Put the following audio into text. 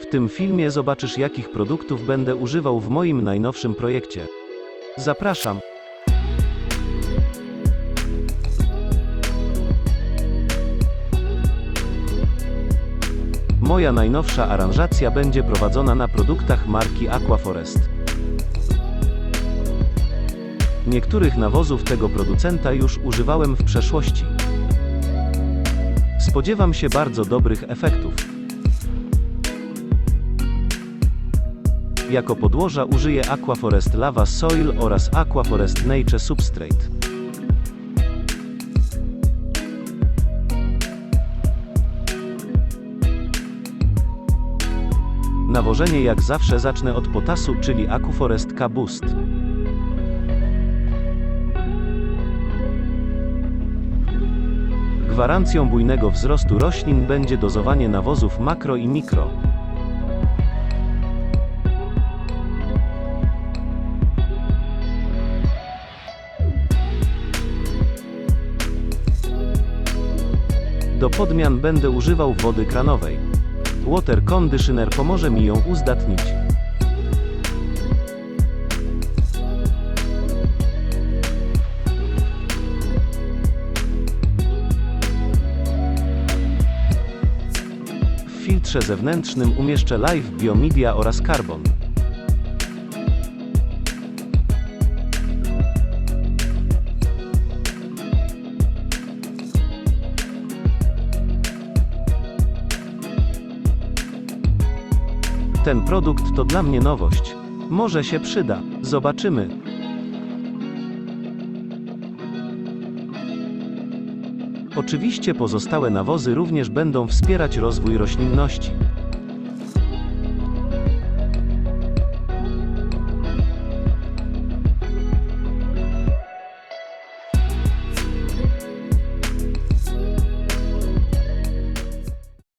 W tym filmie zobaczysz jakich produktów będę używał w moim najnowszym projekcie. Zapraszam. Moja najnowsza aranżacja będzie prowadzona na produktach marki Aquaforest. Niektórych nawozów tego producenta już używałem w przeszłości. Spodziewam się bardzo dobrych efektów. Jako podłoża użyję Aquaforest Lava Soil oraz Aquaforest Nature Substrate. Nawożenie jak zawsze zacznę od potasu, czyli Aquaforest K Boost. Gwarancją bujnego wzrostu roślin będzie dozowanie nawozów makro i mikro. Do podmian będę używał wody kranowej. Water conditioner pomoże mi ją uzdatnić. W filtrze zewnętrznym umieszczę Live Biomedia oraz Carbon. Ten produkt to dla mnie nowość. Może się przyda. Zobaczymy. Oczywiście pozostałe nawozy również będą wspierać rozwój roślinności.